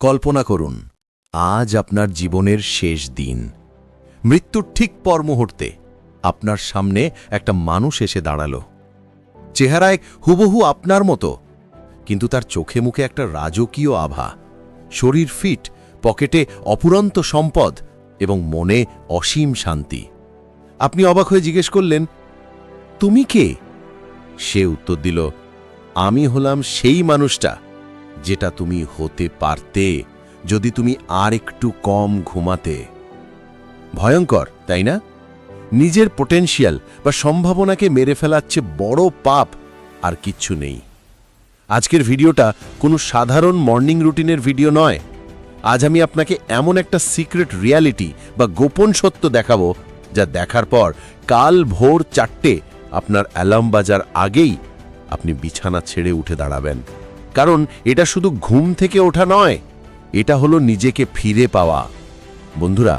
কল্পনা করুন, আজ আপনার জীবনের শেষ দিন। মৃত্যুর ঠিক পর মুহূর্তে আপনার সামনে একটা মানুষ এসে দাঁড়াল। চেহারায় হুবহু আপনার মতো, কিন্তু তার চোখে মুখে একটা রাজকীয় আভা। শরীর ফিট, পকেটে অপুরন্ত সম্পদ এবং মনে অসীম শান্তি। আপনি অবাক হয়ে জিজ্ঞেস করলেন, তুমি কে? সে উত্তর দিল, আমি হলাম সেই মানুষটা যেটা তুমি হতে পারতে যদি তুমি আর একটু কম ঘুমাতে। ভয়ঙ্কর, তাই না? নিজের পোটেনশিয়াল বা সম্ভাবনাকে মেরে ফেলাচ্ছে বড় পাপ আর কিচ্ছু নেই। আজকের ভিডিওটা কোনো সাধারণ মর্নিং রুটিনের ভিডিও নয়। আজ আমি আপনাকে এমন একটা সিক্রেট রিয়ালিটি বা গোপন সত্য দেখাবো যা দেখার পর কাল ভোর চারটে আপনার অ্যালার্ম বাজার আগেই আপনি বিছানা ছেড়ে উঠে দাঁড়াবেন। কারণ এটা শুধু ঘুম থেকে ওঠা নয়, এটা হলো নিজেকে ফিরে পাওয়া। বন্ধুরা,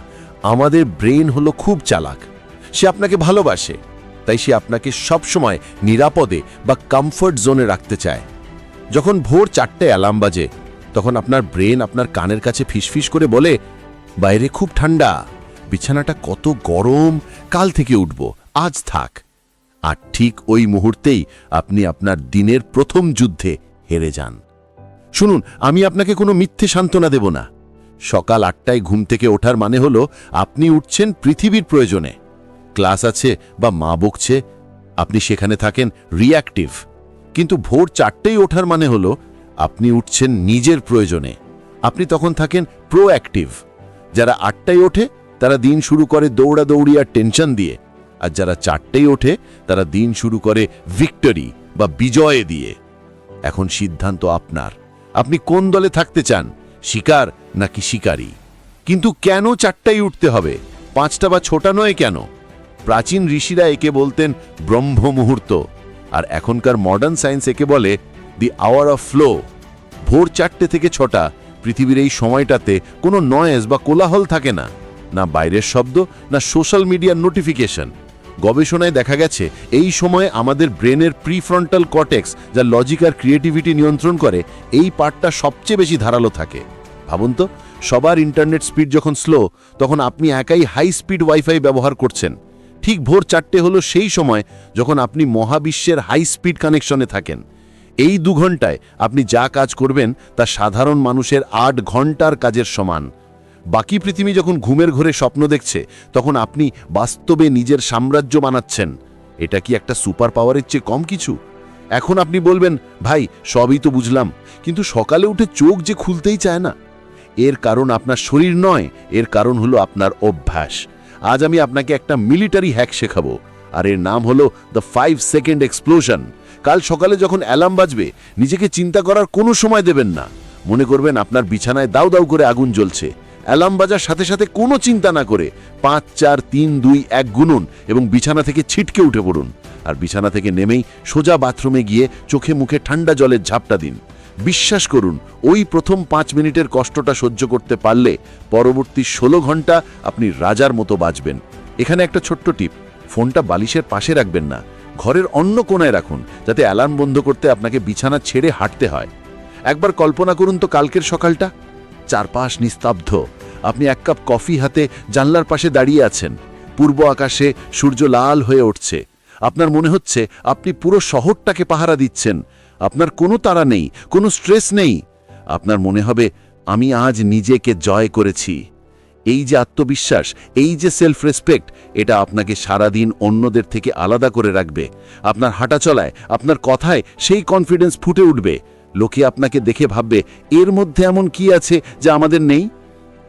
আমাদের ব্রেন হলো খুব চালাক। সে আপনাকে ভালোবাসে, তাই সে আপনাকে সবসময় নিরাপদে বা কমফর্ট জোনে রাখতে চায়। যখন ভোর চারটে অ্যালার্ম বাজে, তখন আপনার ব্রেন আপনার কানের কাছে ফিসফিস করে বলে, বাইরে খুব ঠান্ডা, বিছানাটা কত গরম, কাল থেকে উঠব, আজ থাক। আর ঠিক ওই মুহূর্তেই আপনি আপনার দিনের প্রথম যুদ্ধে হেরে যান। শুনুন, আমি আপনাকে কোনো মিথ্যে সান্ত্বনা দেব না। সকাল আটটায় ঘুম থেকে ওঠার মানে হলো, আপনি উঠছেন পৃথিবীর প্রয়োজনে। ক্লাস আছে বা মা বকছে, আপনি সেখানে থাকেন রিয়াক্টিভ কিন্তু ভোর চারটেই ওঠার মানে হলো, আপনি উঠছেন নিজের প্রয়োজনে। আপনি তখন থাকেন প্রোঅ্যাক্টিভ। যারা আটটায় ওঠে, তারা দিন শুরু করে দৌড়াদৌড়ি আর টেনশন দিয়ে। আর যারা চারটেই ওঠে, তারা দিন শুরু করে ভিক্টরি বা বিজয়ে দিয়ে। এখন সিদ্ধান্ত আপনার। আপনি কোন দলে থাকতে চান, শিকার নাকি শিকারী? কিন্তু কেন চারটাই উঠতে হবে? পাঁচটা বা ছোটা নয় কেন? প্রাচীন ঋষিরা একে বলতেন ব্রহ্ম মুহূর্ত আর এখনকার মডার্ন সায়েন্স একে বলে দি আওয়ার অফ ফ্লো ভোর চারটে থেকে ছটা, পৃথিবীর এই সময়টাতে কোনো নয়েজ বা কোলাহল থাকে না না বাইরের শব্দ, না সোশ্যাল মিডিয়ার নোটিফিকেশন গবেষণায় দেখা গেছে, এই সময়ে আমাদের ব্রেনের প্রিফ্রন্টাল কটেক্স যা লজিক আর ক্রিয়েটিভিটি নিয়ন্ত্রণ করে, এই পার্টটা সবচেয়ে বেশি ধারালো থাকে। ভাবুন তো, সবার ইন্টারনেট স্পিড যখন স্লো তখন আপনি একাই হাই স্পিড ওয়াইফাই ব্যবহার করছেন। ঠিক ভোর চারটে হলো সেই সময় যখন আপনি মহাবিশ্বের হাই স্পিড কানেকশনে থাকেন। এই দু ঘন্টায় আপনি যা কাজ করবেন, তা সাধারণ মানুষের আট ঘণ্টার কাজের সমান। বাকি পৃথিবী যখন ঘুমের ঘরে স্বপ্ন দেখছে, তখন আপনি বাস্তবে নিজের সাম্রাজ্য বানাচ্ছেন। এটা কি একটা সুপার পাওয়ারের চেয়ে কম কিছু? এখন আপনি বলবেন, ভাই, সবই তো বুঝলাম। কিন্তু সকালে উঠে চোখ যে খুলতেই চায় না। এর কারণ আপনার শরীর নয়, এর কারণ হলো আপনার অভ্যাস। আজ আমি আপনাকে একটা মিলিটারি হ্যাক শেখাবো, আর এর নাম হলো দ্য ফাইভ সেকেন্ড এক্সপ্লোশন। কাল সকালে যখন অ্যালার্ম বাজবে, নিজেকে চিন্তা করার কোনো সময় দেবেন না। মনে করবেন আপনার বিছানায় দাউ দাউ করে আগুন জ্বলছে। অ্যালার্ম বাজার সাথে সাথে কোনো চিন্তা না করে পাঁচ, চার, তিন, দুই, এক গুনুন এবং বিছানা থেকে ছিটকে উঠে পড়ুন। আর বিছানা থেকে নেমেই সোজা বাথরুমে গিয়ে চোখে মুখে ঠান্ডা জলের ঝাপটা দিন। বিশ্বাস করুন, ওই প্রথম পাঁচ মিনিটের কষ্টটা সহ্য করতে পারলে পরবর্তী ষোলো ঘণ্টা আপনি রাজার মতো বাঁচবেন। এখানে একটা ছোট্ট টিপ, ফোনটা বালিশের পাশে রাখবেন না, ঘরের অন্য কোনায় রাখুন, যাতে অ্যালার্ম বন্ধ করতে আপনাকে বিছানা ছেড়ে হাঁটতে হয়। একবার কল্পনা করুন তো কালকের সকালটা। চারপাশ নিস্তব্ধ। আপনি এক কাপ কফি হাতে জানলার পাশে দাঁড়িয়ে আছেন। পূর্ব আকাশে সূর্য লাল হয়ে উঠছে। আপনার মনে হচ্ছে আপনি পুরো শহরটাকে পাহারা দিচ্ছেন। আপনার কোনো তাড়া নেই, কোনো স্ট্রেস নেই। আপনার মনে হবে, আমি আজ নিজেকে জয় করেছি। এই যে আত্মবিশ্বাস, এই যে সেলফ রেসপেক্ট এটা আপনাকে সারাদিন অন্যদের থেকে আলাদা করে রাখবে। আপনার হাঁটা চলায়, আপনার কথায় সেই কনফিডেন্স ফুটে উঠবে। লোকে আপনাকে দেখে ভাববে, এর মধ্যে এমন কি আছে যা আমাদের নেই?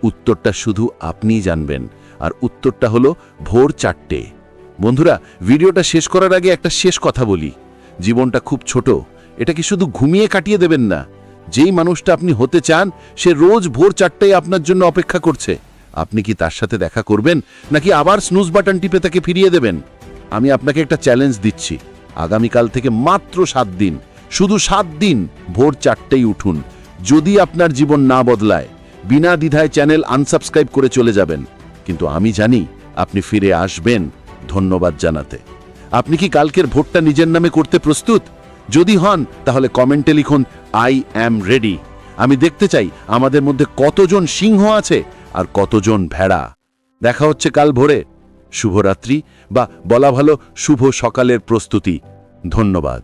উত্তরটা শুধু আপনিই জানবেন। আর উত্তরটা হলো ভোর চারটে। বন্ধুরা, ভিডিওটা শেষ করার আগে একটা শেষ কথা বলি। জীবনটা খুব ছোট। এটা কি শুধু ঘুমিয়ে কাটিয়ে দেবেন না? যেই মানুষটা আপনি হতে চান, সে রোজ ভোর চারটায় আপনার জন্য অপেক্ষা করছে। আপনি কি তার সাথে দেখা করবেন, নাকি আবার স্নুজ বাটন টিপে তাকে ফিরিয়ে দেবেন? আমি আপনাকে একটা চ্যালেঞ্জ দিচ্ছি। আগামীকাল থেকে মাত্র সাত দিন। শুধু সাত দিন ভোর চারটেই উঠুন। যদি আপনার জীবন না বদলায়, বিনা দ্বিধায় চ্যানেল আনসাবস্ক্রাইব করে চলে যাবেন। কিন্তু আমি জানি আপনি ফিরে আসবেন ধন্যবাদ জানাতে। আপনি কি কালকের ভোটটা নিজের নামে করতে প্রস্তুত? যদি হন, তাহলে কমেন্টে লিখুন, আই অ্যাম রেডি। আমি দেখতে চাই আমাদের মধ্যে কতজন সিংহ আছে আর কতজন ভেড়া। দেখা হচ্ছে কাল ভোরে। শুভরাত্রি বা বলা ভালো শুভ সকালের প্রস্তুতি। ধন্যবাদ।